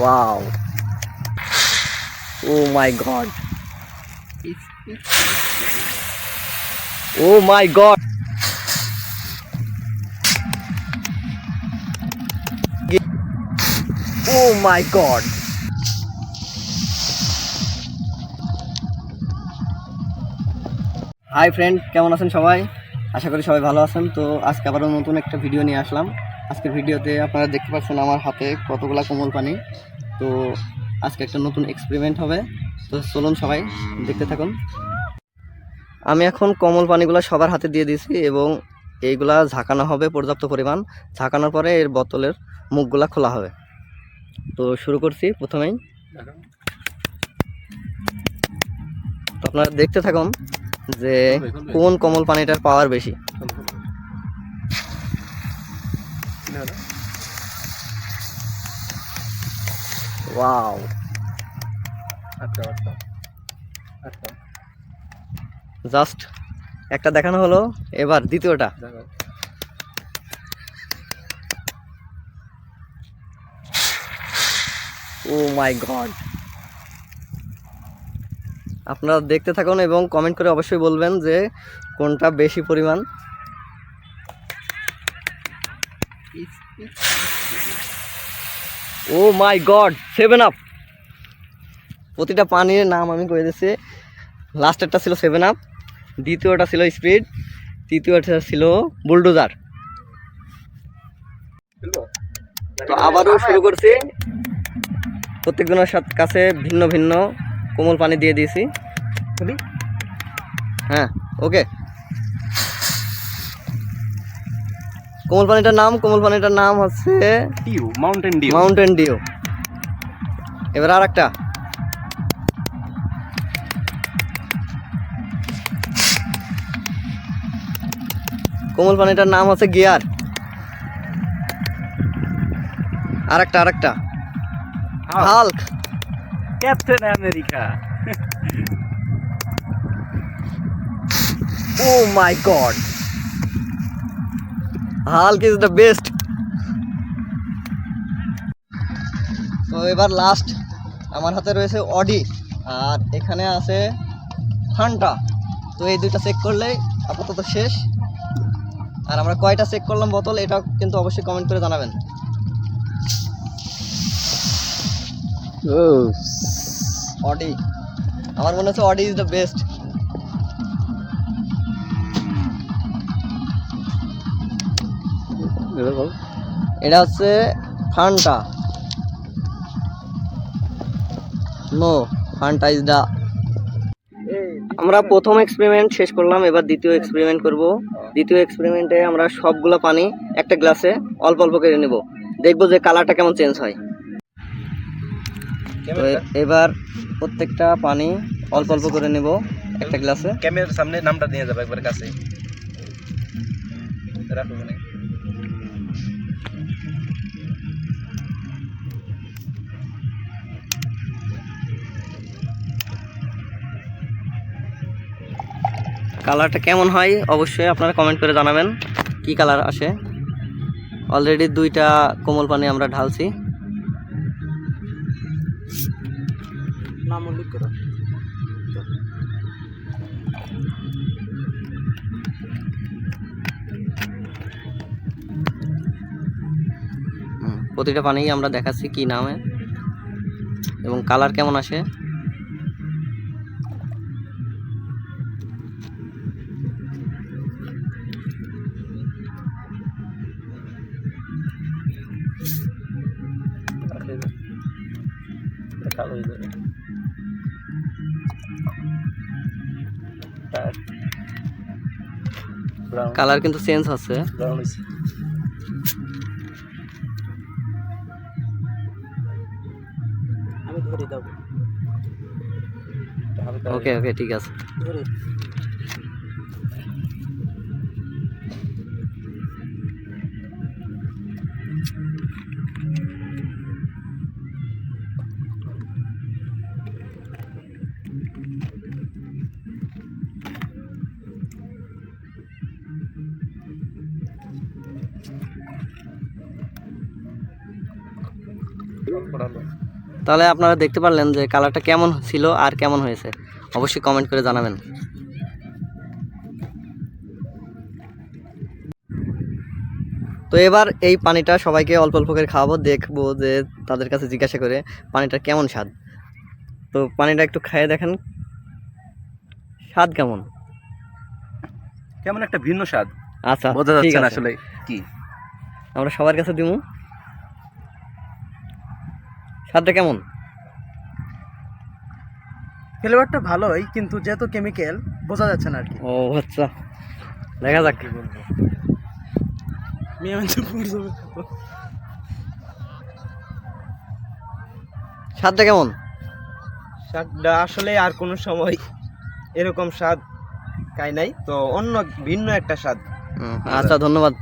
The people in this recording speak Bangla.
Wow. Oh my god. Oh my god. Oh my god. Hi friend কেমন আছেন সবাই আশা করি সবাই ভালো আছেন তো আজকে আবারও নতুন একটা ভিডিও নিয়ে আসলাম আজকের ভিডিওতে আপনারা দেখতে পাচ্ছেন আমার হাতে কতগুলা কোমল পানি তো আজকে একটা নতুন এক্সপেরিমেন্ট হবে। তো চলুন সবাই দেখতে থাকুন। আমি এখন কমল পানিগুলো সবার হাতে দিয়ে দিয়েছি এবং এইগুলা ঝাঁকানো হবে পর্যাপ্ত পরিমাণ। ঝাঁকানোর পরে এর বোতলের মুখগুলা খোলা হবে। তো শুরু করছি প্রথমেই। আপনারা দেখতে থাকুন যে কোন কমল পানিটার পাওয়ার বেশি। ওয়াও জাস্ট একটা দেখানো হলো এবার দ্বিতীয়টা। ও মাই গড আপনারা দেখতে থাকুন এবং কমেন্ট করে অবশ্যই বলবেন যে কোনটা বেশি পরিমাণ। Oh my god seven up প্রতিটা পানির নাম আমি কয়ে দিচ্ছি লাস্টেরটা ছিল সেভেন আপ দ্বিতীয়টা ছিল স্পিড তৃতীয়টা ছিল বুলডোজার তো আবারও শুরু করছি। প্রত্যেকজনের সাথে কাছে ভিন্ন ভিন্ন কোমল পানি দিয়ে দিয়েছি। হ্যাঁ ওকে কোমল পানিটার নাম কোমল পানিটার নাম হচ্ছে Dew Mountain Dew Mountain Dew এবার আর একটা কোমল পানিটার নাম হচ্ছে গিয়ার। আর একটা আর একটা Hulk. Captain America. Oh my god Hulk is the best তো এবার লাস্ট আমার হাতে রয়েছে অডি আর এখানে আছে ফান্টা তো এই দুইটা চেক করলেই আপাতত শেষ। আর আমরা কয়টা চেক করলাম বোতল এটা কিন্তু অবশ্যই কমেন্ট করে জানাবেন। অডি আমার মনে হচ্ছে অডি ইজ দ্য বেস্ট এটা হচ্ছে Fanta. No Fanta is the আমরা প্রথম এক্সপেরিমেন্ট শেষ করলাম এবার দ্বিতীয় এক্সপেরিমেন্ট করব। দ্বিতীয় এক্সপেরিমেন্টে আমরা সবগুলো পানি একটা গ্লাসে অল্প অল্প করে নেব। দেখব যে কালারটা কেমন চেঞ্জ হয়। তো এবার প্রত্যেকটা পানি অল্প অল্প করে নেব একটা গ্লাসে ক্যামেরার সামনে নামটা নিয়ে যাবে একবার কাছে রাখো কালারটা কেমন হয় অবশ্যই আপনারা কমেন্ট করে জানাবেন, কি কালার আসে। অলরেডি দুইটা কোমল পানি আমরা ঢালছি। প্রতিটা পানি আমরা দেখাচ্ছি কি নামে। এবং কালার কেমন আসে? হয়ে যাবে। কালার কিন্তু চেঞ্জ হচ্ছে। ওকে ওকে ঠিক আছে। তাহলে আপনারা দেখতে পারলেন যে কালারটা কেমন ছিল আর কেমন হয়েছে। অবশ্যই কমেন্ট করে জানাবেন। তো এবার এই পানিটা সবাইকে অল্প অল্প করে খাওয়াবো দেখব যে তাদের কাছে জিজ্ঞাসা করে পানিটা কেমন স্বাদ। তো পানিটা একটু খেয়ে দেখেন স্বাদ কেমন? কেমন একটা ভিন্ন স্বাদ। আচ্ছা বোঝা যাচ্ছে। আসলে কি। আমরা সবার কাছে দিমু। স্বাদটা কেমন? ফ্লেভারটা ভালোই কিন্তু যেহেতু কেমিক্যাল বোঝা যাচ্ছে না আর কি। ও আচ্ছা। দেখা যাক। কি স্বাদটা কেমন? স্বাদটা আসলে আর কোনো সময় এরকম স্বাদ খাই নাই তো অন্য ভিন্ন একটা স্বাদ। আচ্ছা ধন্যবাদ।